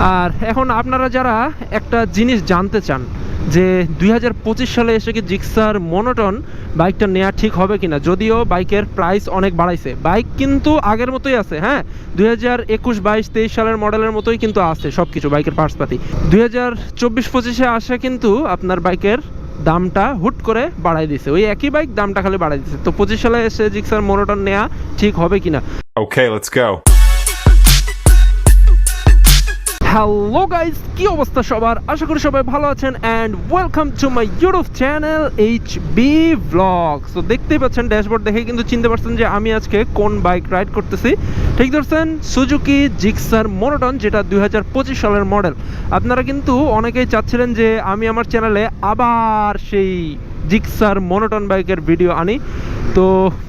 আর এখন আপনারা যারা একটা জিনিস জানতে চান যে দুই হাজার পঁচিশ সালে এসে কি জিক্সার মনোটন বাইকটা নেওয়া ঠিক হবে কিনা যদিও বাইকের প্রাইস অনেক বাড়াইছে। বাইক কিন্তু আগের মতোই আছে হ্যাঁ? দুই হাজার একুশ বাইশ তেইশ সালের মডেলের মতোই কিন্তু আছে সব কিছু বাইকের পার্টসপাতি দুই হাজার চব্বিশ পঁচিশে আসে কিন্তু আপনার বাইকের দামটা হুট করে বাড়াই দিছে। ওই একই বাইক দামটা খালি বাড়াই দিছে। তো পঁচিশ সালে এসে জিক্সার মনোটন নেওয়া ঠিক হবে কিনা? Okay, let's go. Hello guys কি অবস্থা সবার? আশা করি সবাই ভালো আছেন and welcome to my YouTube channel H B blog so দেখতেই পাচ্ছেন ড্যাশবোর্ড দেখে কিন্তু চিনতে পারছেন যে আমি আজকে কোন বাইক রাইড করতেছি। ঠিক ধরছেন সুজুকি জিক্সার মোনোটন যেটা দুই হাজার পঁচিশ সালের মডেল আপনারা কিন্তু অনেকেই চাচ্ছিলেন যে আমি আমার চ্যানেলে আবার সেই জিক্সার মোনোটন বাইকের ভিডিও আনি। তো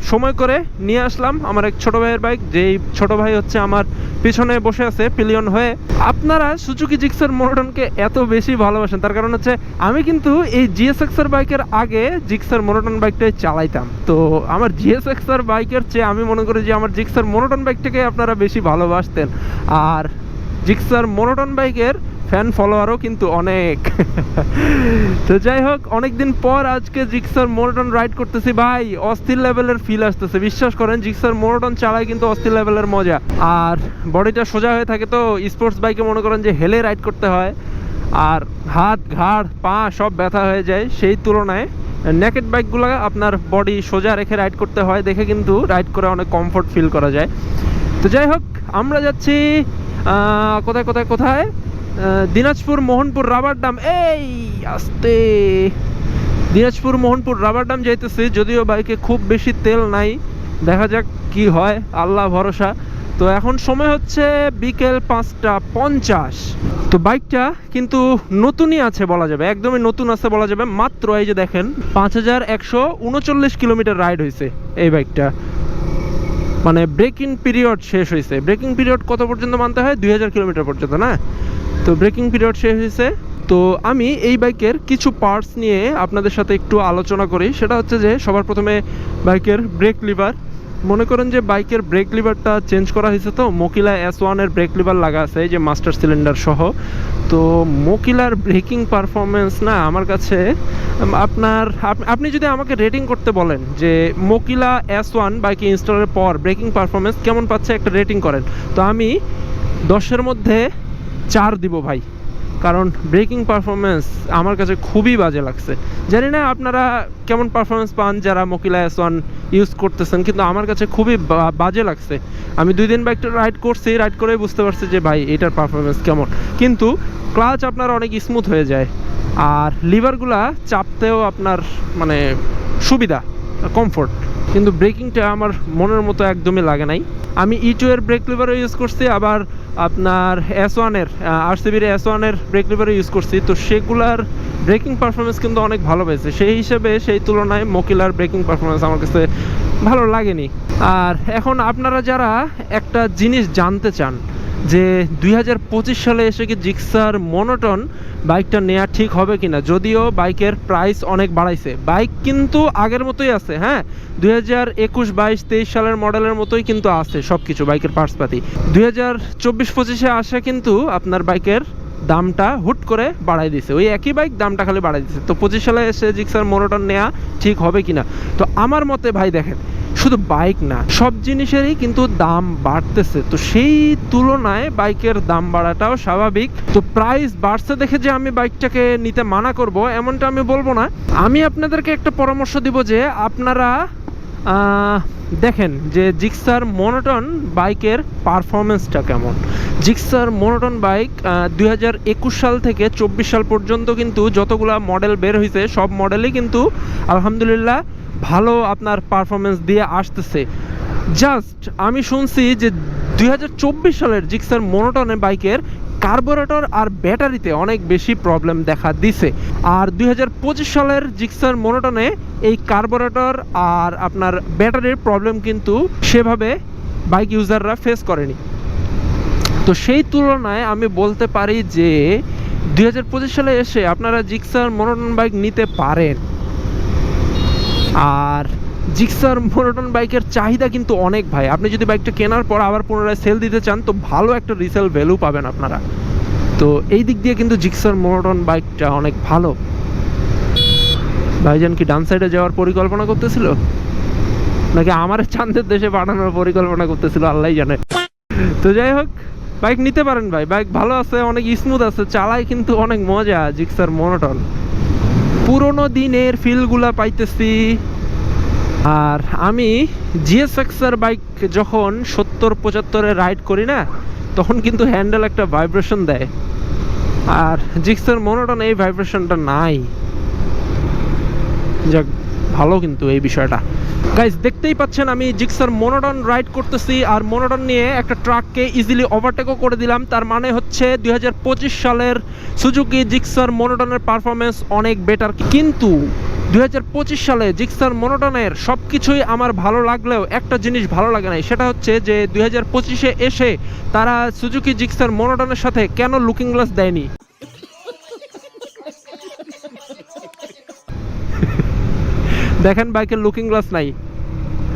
সময় করে নিয়ে আসলাম আমার এক ছোট ভাইয়ের বাইক। যেই ছোট ভাই হচ্ছে আমার পিছনে বসে আছে, পিলিয়ন হয়ে। আপনারা সুজুকি জিক্সার মোনোটনকে এত বেশি ভালোবাসেন, তার কারণ হচ্ছে আমি কিন্তু এই জিএসএক্সের বাইকের আগে জিক্সার মোনোটন বাইকটাই চালাইতাম। তো আমার জিএসএক্সআর বাইকের চেয়ে আমি মনে করি যে আমার জিক্সার মোনোটন বাইকটাকে আপনারা বেশি ভালোবাসতেন। আর জিক্সার মোনোটন বাইকের ফ্যান ফলোয়ারও কিন্তু অনেক। তো যাই হোক, অনেকদিন পর আজকে জিক্সার মোনোটন রাইড করতেছি। ভাই, অস্থির লেভেলের ফিল আসতেছে। বিশ্বাস করেন, জিক্সার মোনোটন চালায় কিন্তু অস্থির লেভেলের মজা। আর বডিটা সোজা হয়ে থাকে তো স্পোর্টস বাইকে মনে করেন যে হেলে রাইড করতে হয়। আর হাত, ঘাড়, পা সব ব্যথা হয়ে যায় সেই তুলনায়। নেকেট বাইকগুলো আপনার বডি সোজা রেখে রাইড করতে হয়, দেখে কিন্তু রাইড করে অনেক কমফোর্ট ফিল করা যায়। তো যাই হোক, আমরা যাচ্ছি কোথায় কোথায় কোথায়? দিনাজপুর মোহনপুর রাবার ডাম এই, আস্তে। দিনাজপুর মোহনপুর রাবার ডাম যাইতেছি, যদিও বাইকে খুব বেশি তেল নাই। দেখা যাক কি হয়, আল্লাহ ভরসা। তো এখন সময় হচ্ছে বিকেল পাঁচটা পঞ্চাশ। তো বাইকটা কিন্তু নতুনই আছে বলা যাবে, একদমই নতুন আছে বলা যাবে। মাত্র এই যে দেখেন, পাঁচ হাজার একশো উনচল্লিশ কিলোমিটার রাইড হয়েছে এই বাইকটা। মানে ব্রেকিং পিরিয়ড শেষ হয়েছে ব্রেকিং পিরিয়ড কত পর্যন্ত মানতে হয়? দুই হাজার কিলোমিটার পর্যন্ত, না? তো ব্রেকিং পিরিয়ড শেষ হয়েছে। তো আমি এই বাইকের কিছু পার্টস নিয়ে আপনাদের সাথে একটু আলোচনা করি। সেটা হচ্ছে যে সবার প্রথমে বাইকের ব্রেক লিভার মনে করেন যে বাইকের ব্রেক লিভারটা চেঞ্জ করা হয়েছে তো? মোকিলা এস ওয়ানের ব্রেক লিভার লাগা আছে, এই যে মাস্টার সিলিন্ডার সহ। তো মোকিলার ব্রেকিং পারফরমেন্স না, আমার কাছে আপনার আপনি যদি আমাকে রেটিং করতে বলেন যে মোকিলা এস ওয়ান বাইকে ইনস্টলের পর ব্রেকিং পারফরমেন্স কেমন পাচ্ছে একটা রেটিং করেন। তো আমি দশের মধ্যে চার দিব ভাই। কারণ ব্রেকিং পারফরমেন্স আমার কাছে খুবই বাজে লাগছে। জানি না আপনারা কেমন পারফরমেন্স পান যারা মোকিলা এস ওয়ান ইউজ করতেছেন, কিন্তু আমার কাছে খুবই বাজে লাগছে। আমি দুই দিন বাইকটা রাইড করছি রাইড করেই বুঝতে পারছি যে ভাই এটার পারফরমেন্স কেমন। কিন্তু ক্লাচ আপনার অনেক স্মুথ হয়ে যায়। আর লিভারগুলা চাপতেও আপনার মানে সুবিধা কমফোর্ট কিন্তু ব্রেকিংটা আমার মনের মতো একদমই লাগে নাই। আমি ই টু এর ব্রেক লিভারও ইউজ করছি, আবার আপনার এস ওয়ানের আরসিবির এস ওয়ানের ব্রেক লিভারও ইউজ করছি। তো সেগুলার ব্রেকিং পারফরমেন্স কিন্তু অনেক ভালো পেয়েছে। সেই হিসেবে সেই তুলনায় মকিলার ব্রেকিং পারফরমেন্স আমার কাছে ভালো লাগেনি। আর এখন আপনারা যারা একটা জিনিস জানতে চান যে দুই হাজার পঁচিশ সালে এসে কি জিক্সার মনোটন বাইকটা নেওয়া ঠিক হবে কিনা? যদিও বাইকের প্রাইস অনেক বাড়াইছে। বাইক কিন্তু আগের মতোই আছে হ্যাঁ? দুই হাজার একুশ বাইশ তেইশ সালের মডেলের মতোই কিন্তু আছে সব কিছু বাইকের পার্টসপাতি দুই হাজার চব্বিশ পঁচিশে আসে কিন্তু আপনার বাইকের দামটা হুট করে বাড়াই দিছে। ওই একই বাইক দামটা খালি বাড়াই দিছে। তো পঁচিশ সালে এসে জিক্সার মনোটন নেওয়া ঠিক হবে কিনা? তো আমার মতে ভাই দেখেন শুধু বাইক না, সব জিনিসেরই কিন্তু দাম বাড়তেছে। তো সেই তুলনায় বাইকের দাম বাড়াটাও স্বাভাবিক। তো প্রাইস বাড়ছে দেখে যে আমি বাইকটাকে নিতে মানা করব, এমনটা আমি বলব না। আমি আপনাদেরকে একটা পরামর্শ দিব যে আপনারা দেখেন যে জিক্সার মনোটন বাইকের পারফরমেন্সটা কেমন। জিক্সার মনোটন বাইক দুই হাজার একুশ সাল থেকে চব্বিশ সাল পর্যন্ত কিন্তু যতগুলা মডেল বের হয়েছে সব মডেলই কিন্তু আলহামদুলিল্লাহ ভালো আপনার পারফরমেন্স দিয়ে আসতেছে। জাস্ট আমি শুনছি যে দুই হাজার চব্বিশ সালের জিক্সার মনোটনের বাইকের কার্বোরেটর আর ব্যাটারিতে অনেক বেশি প্রবলেম দেখা দিছে। আর দুই হাজার পঁচিশ সালের জিক্সার মনোটনে এই কার্বোরেটর আর আপনার ব্যাটারির প্রবলেম কিন্তু সেভাবে বাইক ইউজাররা ফেস করেনি। তো সেই তুলনায় আমি বলতে পারি যে দুই হাজার পঁচিশ সালে এসে আপনারা জিক্সার মনোটন বাইক নিতে পারেন। আর জিক্সার মোনোটন বাইকের চাহিদা কিন্তু অনেক ভাই। আপনি যদি বাইকটা কেনার পর আবার পুনরায় সেল দিতে চান, তো ভালো একটা রিসেল ভ্যালু পাবেন আপনারা। তো এই দিক দিয়ে কিন্তু জিক্সার মোটন বাইকটা অনেক ভালো। ভাইজান কি ডান সাইডে যাওয়ার পরিকল্পনা করতেছিল? নাকি আমার চাঁদের দেশে পাঠানোর পরিকল্পনা করতেছিল আল্লাহ জানে। তো যাই হোক, বাইক নিতে পারেন ভাই। বাইক ভালো আছে, অনেক স্মুথ আছে, চালায় কিন্তু অনেক মজা জিক্সার মনোটন। পুরোনো দিনের ফিলগুলা পাইতেছি। আর আমি জিএসএক্সের বাইক যখন সত্তর, পঁচাত্তরে রাইড করি না, তখন কিন্তু হ্যান্ডেল একটা ভাইব্রেশন দেয়। আর জিক্সের মনোটন এই ভাইব্রেশনটা নাই। যাক ভালো কিন্তু এই বিষয়টা। গাইজ দেখতেই পাচ্ছেন আমি জিক্সার মনোটন রাইড করতেছি আর মনোটন নিয়ে একটা ট্রাককে ইজিলি ওভারটেকও করে দিলাম। তার মানে হচ্ছে দুই হাজার পঁচিশ সালের সুজুকি জিক্সার মনোটনের পারফরমেন্স অনেক বেটার কিন্তু দুই হাজার পঁচিশ সালে জিক্সার মনোটনের সব কিছুই আমার ভালো লাগলেও একটা জিনিস ভালো লাগে নাই, সেটা হচ্ছে যে দুই এসে তারা সুজুকি জিক্সার মনোটনের সাথে কেন লুকিং গ্লাস দেয়নি? দেখেন বাইকের লুকিং গ্লাস নাই।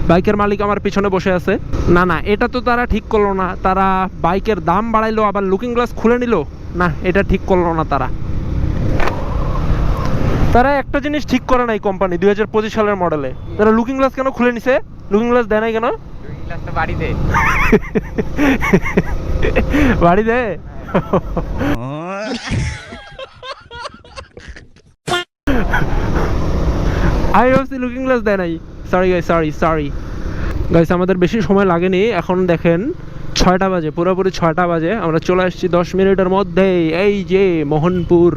বাইকের মালিক আমার পিছনে বসে আছে। না না এটা তো তারা ঠিক করল না। তারা বাইকের দাম বাড়াইলো আবার লুকিং গ্লাস খুলে নিল। না এটা ঠিক করল না তারা। তারা একটা জিনিস ঠিক করে নাই কোম্পানি দুই হাজার পঁচিশ সালের মডেলে তারা লুকিং গ্লাস কেন খুলে নিছে? লুকিং গ্লাস দেয় নাই কেন? বাড়িতে। বাড়ি দে আই ভাবছি লুকিং গ্লাস দেয় নাই। Sorry guys sorry sorry guys আমাদের বেশি সময় লাগেনি। এখন দেখেন, ছয়টা বাজে, পুরোপুরি ছয়টা বাজে। আমরা চলে আসছি দশ মিনিটের মধ্যে এই যে মোহনপুর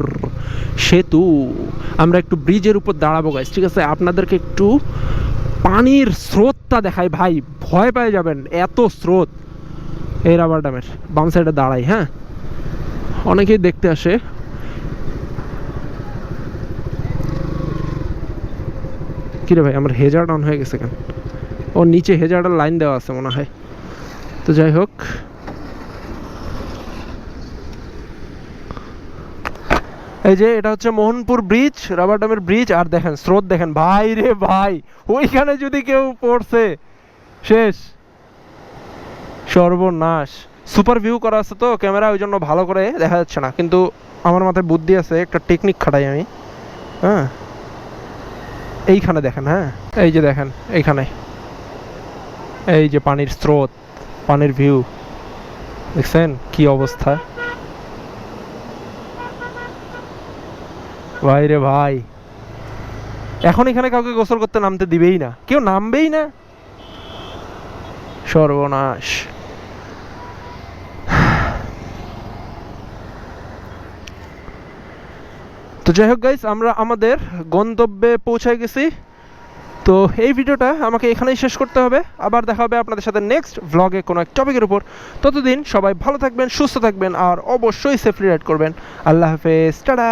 সেতু। আমরা একটু ব্রিজের উপর দাঁড়াবো গাইস ঠিক আছে? আপনাদেরকে একটু পানির স্রোতটা দেখাই। ভাই, ভয় পেয়ে যাবেন, এত স্রোত। এই রাবার ড্যামের বাম সাইডে দাঁড়াই হ্যাঁ? অনেকেই দেখতে আসে। কিরে ভাই, আমার হেজার অন হয়ে গেছে কেন? ও, নিচে হেজারটার লাইন দেওয়া আছে মনে হয়। তো যাই হোক। এই যে, এটা হচ্ছে মোহনপুর ব্রিজ রাবার ড্যামের ব্রিজ আর দেখেন, স্রোত দেখেন। ভাই রে ভাই, ওইখানে যদি কেউ পড়ছে, শেষ। সর্বনাশ। সুপার ভিউ করা আছে তো ক্যামেরা ওই জন্য ভালো করে দেখা যাচ্ছে না। কিন্তু আমার মাথায় বুদ্ধি আছে, একটা টেকনিক খাটাই আমি। হ্যাঁ? এইখানে দেখেন হ্যাঁ? এই যে দেখেন, এইখানে। এই যে পানির স্রোত, পানির ভিউ দেখছেন কি অবস্থা? ভাই রে ভাই। এখন এখানে কাউকে গোসল করতে নামতে দিবেই না। কেউ নামবেই না? সর্বনাশ। তো যাই হোক গাইস আমরা আমাদের গন্তব্যে পৌঁছায় গেছি। তো এই ভিডিওটা আমাকে এখানেই শেষ করতে হবে। আবার দেখা হবে আপনাদের সাথে নেক্সট ভ্লগে কোনো এক টপিকের উপর। ততদিন সবাই ভালো থাকবেন, সুস্থ থাকবেন, আর অবশ্যই সেফলি রাইড করবেন। আল্লাহ হাফেজ, টাটা!